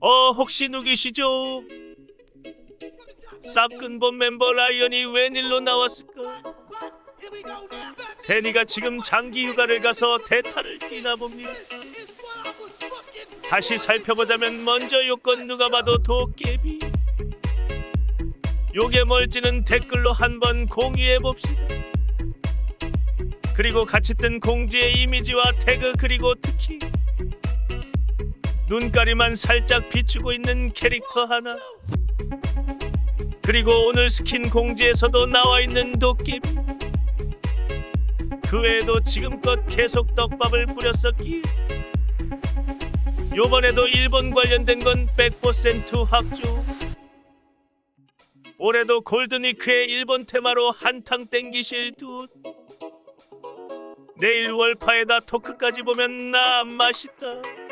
어 혹시 누구시죠? 쌉근본 멤버 라이언이 웬일로 나왔을까? 데니가 지금 장기 휴가를 가서 대타를 뛰나 봅니다. 다시 살펴보자면 먼저 요건 누가 봐도 도깨비. 요게 뭘지는 댓글로 한번 공유해 봅시다. 그리고 같이 뜬 공지의 이미지와 태그 그리고 특히 눈가리만 살짝 비추고 있는 캐릭터 하나. 그리고 오늘 스킨 공지에서도 나와 있는 도깨비. 그 외에도 지금껏 계속 떡밥을 뿌렸었기에 요번에도 일본 관련된 건 100% 확조. 올해도 골드니크의 일본 테마로 한탕 땡기실 듯. 내일 월파에다 토크까지 보면 나 맛있다.